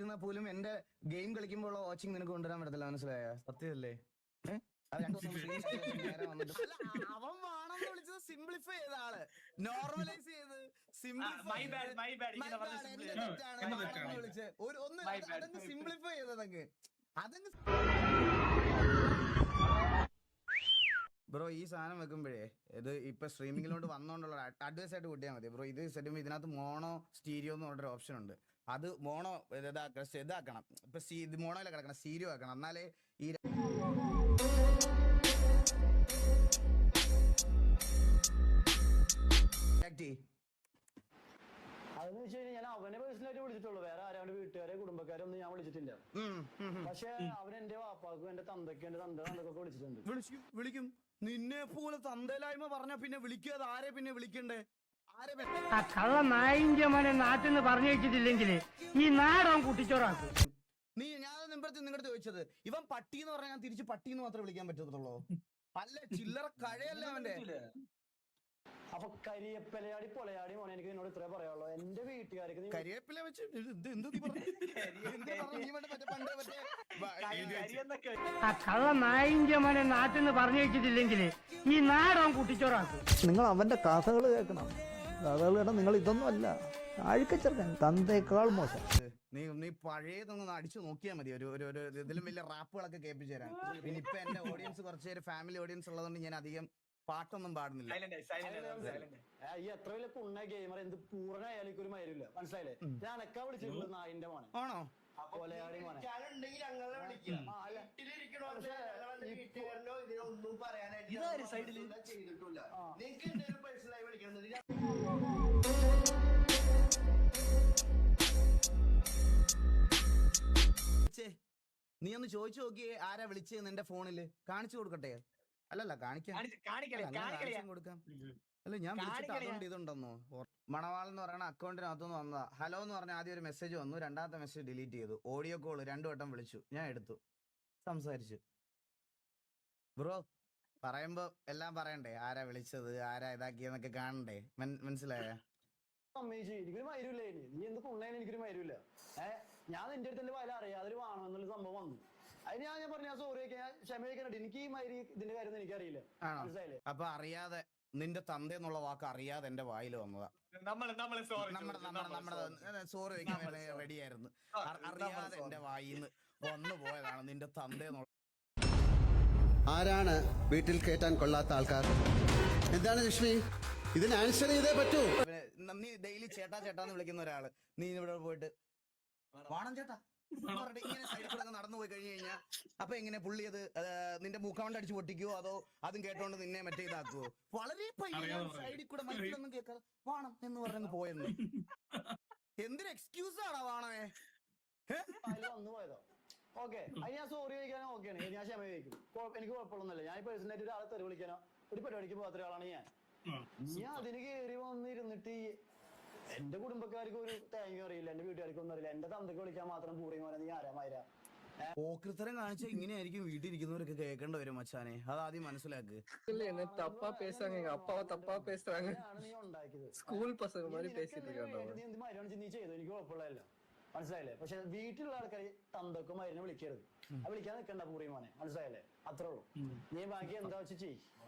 വീട്ടിലിരുന്ന പോലും എന്റെ ഗെയിം കളിക്കുമ്പോൾ വാച്ചിങ് നിനക്ക് കൊണ്ടുവരാൻ പറ്റത്തില്ല മനസ്സിലായോ? സത്യമല്ലേ അവൻ വേണമെന്ന് വിളിച്ചത് സിംപ്ലിഫൈ ചെയ്ത ആൾ. നോർമലൈസ് ചെയ്ത് simplify my bad my bad ഇങ്ങനെ പറഞ്ഞ എന്റെ simple. തെറ്റാണ് എന്റെ വേണമെന്ന് തെറ്റാണ്. വിളിച്ച്. ഒരു ഒന്ന് അതങ്ങ് സിംപ്ലിഫൈ ചെയ്തതങ്ങ് അതങ്ങ്. ബ്രോ ഈ സാധനം വെക്കുമ്പോഴേ ഇത് ഇപ്പൊ സ്ട്രീമിങ്ങിലോട്ട് വന്നോണ്ടുള്ള അഡ്വൈസ് ആയിട്ട് കൂട്ടിയാൽ മതി. ബ്രോ ഇത് സെറ്റ് ചെയ്യുമ്പോൾ ഇതിനകത്ത് മോണോ സ്റ്റീരിയോ എന്ന് പറഞ്ഞൊരു ഓപ്ഷൻ ഉണ്ട്. അത് മോണോ ഇതാക്കണം ഇതാക്കണം. ഇപ്പൊ സീ- ഇത് മോണോയിലെ കിടക്കണം സീരിയോ ആക്കണം എന്നാലേ ഈ. അതെന്ന് വെച്ച് കഴിഞ്ഞാൽ ഞാൻ അവനെ പേഴ്സണലായിട്ട് വിളിച്ചിട്ടുള്ളൂ. വേറെ ആരാണ്ട് വീട്ടുകാരെ കുടുംബക്കാരെ ഒന്നും ഞാൻ വിളിച്ചിട്ടില്ല. ഉം, ഉം, ഉം. പക്ഷെ അവൻ എന്റെ വാപ്പാക്കും എന്റെ തന്തയ്ക്കും എന്റെ തന്ത തന്തക്കൊക്കെ വിളിച്ചിട്ടുണ്ട്. വിളിക്കും. നിന്നെ പോലെ തന്തയിലായ്മ പറഞ്ഞ പിന്നെ വിളിക്കാതെ ആരെ പിന്നെ വിളിക്കണ്ടേ? ആ കള്ള നായിന്റെ മോനെ നാട്ടിൽ നിന്ന് പറഞ്ഞിട്ടില്ലെങ്കിൽ ഈ നാടൻ കുട്ടിച്ചോറാക്കും. നീ ഞാൻ നിമ്പറത്ത് നിങ്ങളുടെ ചോദിച്ചത് ഇവൻ പട്ടി എന്ന് പറഞ്ഞാൽ ഞാൻ തിരിച്ച് പട്ടി എന്ന് മാത്രമേ വിളിക്കാൻ പറ്റത്തുള്ളൂ? അല്ല ചില്ലറ കഴയല്ല അവന്റെ? അപ്പൊ കരിയപ്പലയാടി പൊലയാടി മോനെ എനിക്ക് നിന്നോട് ഇത്രേ പറയാനുള്ളൂ. എന്റെ വീട്ടുകാർക്ക് നീ കരിവേപ്പില വെച്ച് ആ കള്ള നായിന്റെ മോനെ നാട്ടിൽ നിന്ന് പറഞ്ഞു? വെച്ചിട്ടില്ലെങ്കിൽ ഈ നാടൻ കുട്ടിച്ചോറാക്കും. നിങ്ങൾ അവന്റെ കഥകൾ കേൾക്കണം. കഥകൾ നിങ്ങൾ ഇതൊന്നും അല്ല. അഴുക്കച്ചെറുക്കൻ തന്തേക്കാൾ മോശം. നീ നീ പഴയതൊന്ന് അടിച്ചു നോക്കിയാൽ മതി. ഒരു ഒരു ഒരു ഇതിലും വലിയ റാപ്പുകളൊക്കെ കേൾപ്പിച്ചു തരാൻ. പിന്നെ ഇപ്പൊ എന്റെ ഓഡിയൻസ് കുറച്ച് പേര് ഫാമിലി ഓഡിയൻസ് ഉള്ളതുകൊണ്ട് ഞാൻ അധികം പാട്ടൊന്നും പാടുന്നില്ല. ഈ എത്ര വലിയ കുണ്ണ ഗെയിമർ എന്ത് പൂർണമായാലും എനിക്ക് ഒരു മരുന്നില്ല മനസ്സിലായില്ലേ? ഞാൻ അനക്കാ നായിന്റെ മോനെ. ആണോ? ഇതാര്. ഛേ, നീ ഒന്ന് ചോദിച്ചു നോക്കിയേ ആരാ വിളിച്ചത് നിന്റെ ഫോണിൽ? കാണിച്ചു കൊടുക്കട്ടെ? അല്ലല്ല കാണിക്കാം. കൊടുക്കാം. അല്ല ഞാൻ വിളിച്ചിട്ട്. അതുകൊണ്ട് ഇതുണ്ടെന്നോ? മണവാൾ എന്ന് പറയുന്ന അക്കൗണ്ടിനകത്തുനിന്ന് വന്നതാ. ഹലോ എന്ന് പറഞ്ഞ ആദ്യം ഒരു മെസ്സേജ് വന്നു. രണ്ടാമത്തെ മെസ്സേജ് ഡിലീറ്റ് ചെയ്തു. ഓഡിയോ കോൾ രണ്ടു വട്ടം വിളിച്ചു. ഞാൻ എടുത്തു. സംസാരിച്ചു. ബ്രോ പറയുമ്പോ എല്ലാം പറയണ്ടേ? ആരാ വിളിച്ചത്? ആരാ ഇതാക്കിയെന്നൊക്കെ കാണണ്ടേ? മനസ്സിലായോ? സമ്മതിച്ചു എനിക്കൊരു മരുമില്ല ഇനി? നീ എന്ത് കുണ്ണേന് എനിക്കൊരു മരുമില്ല ഏഹ് ഞാൻ നിന്റെ അടുത്ത് എന്റെ വല അറിയാതെ വേണം എന്നുള്ള സംഭവം വന്നു. അതിന് ഞാൻ ഞാൻ പറഞ്ഞു സോറി ഞാൻ ക്ഷമയൊക്കെ എനിക്ക് ഈ മരി ഇതിന്റെ കാര്യം എനിക്കറിയില്ല. മനസ്സിലായില്ലേ? അപ്പൊ അറിയാതെ നിന്റെ തന്ത എന്നുള്ള വാക്ക് അറിയാതെ എന്റെ വായിൽ വന്നതാ. നമ്മുടെ നമ്മുടെ സോറി വെക്കാൻ റെഡിയായിരുന്നു അറിയാതെ എന്റെ വായിന്ന് വന്നു പോയതാണ് നിന്റെ തന്ത എന്നുള്ള ആരാണ് വീട്ടിൽ കയറ്റാൻ കൊള്ളാത്ത ആൾക്കാർ? എന്താണ് ലക്ഷ്മി ഇതിന് ആൻസർ ചെയ്തേ പറ്റൂ. നീ ഡെയിലി ചേട്ടാ ചേട്ടാന്ന് വിളിക്കുന്ന ഒരാൾ. നീ ഇവിടെ പോയിട്ട് വാണം ചേട്ടാ. എന്ന് ഇങ്ങനെ സൈഡിൽ കൂടെ നടന്നു പോയി കഴിഞ്ഞു കഴിഞ്ഞാൽ അപ്പൊ എങ്ങനെ പുള്ളി അത് നിന്റെ മൂക്കൗണ്ട് അടിച്ച് പൊട്ടിക്കുവോ? അതോ അതും കേട്ടോണ്ട് നിന്നെ മറ്റേ ഇതാക്കുവോ? വളരെ സൈഡിൽ കൂടെ മറ്റൊന്നും കേൾക്കാതെ വാണം എന്ന് പറഞ്ഞു പോയെന്ന്. എന്തൊരു എക്സ്ക്യൂസ് ആണോ വാണമേ അതിൽ വന്നു പോയതോ? ഓക്കെ അത് ഞാൻ സോറി ചോദിക്കാനോ ഓക്കെയാണ് ഞാൻ ക്ഷമ ചോദിക്കും. എനിക്ക് കുഴപ്പമൊന്നുമില്ല. ഞാൻ പേഴ്സണലായിട്ട് ഒരാളെ തെറി വിളിക്കാനോ ഒരു പരിപാടിക്ക് പോകാത്ത ഒരാളാണ് ഞാൻ. ഞാൻ അതിന് കയറി വന്നിരുന്നിട്ട് എന്റെ കുടുംബക്കാർക്ക് ഒരു തേങ്ങ അറിയില്ല. എന്റെ വീട്ടുകാർക്കൊന്നും അറിയില്ല. എന്റെ തന്തക്ക് വിളിക്കാൻ മാത്രം പൂറി മോനെ നീ ആരാമായിരാ ഓക്രിത്തരം കാണിച്ച ഇങ്ങനെയായിരിക്കും വീട്ടിലിരിക്കുന്നവരൊക്കെ കേൾക്കേണ്ട വരും മച്ചാനെ. അത് ആദ്യം മനസ്സിലാക്ക്. സ്കൂൾ പസങ്ങമാര് പേസിട്ട് നീ ചെയ്തു? എനിക്ക് കുഴപ്പമില്ല. മനസ്സിലായില്ലേ? പക്ഷെ വീട്ടിലുള്ള ആൾക്കാർ തന്തക്കും മരുന്ന് വിളിക്കരുത്. അത് വിളിക്കാൻ നിൽക്കണ്ട പൂറി മോനെ. മനസ്സിലായില്ലേ? അത്രേ ഉള്ളൂ. നീ ബാക്കി എന്താ വെച്ച് ചെയ്യ്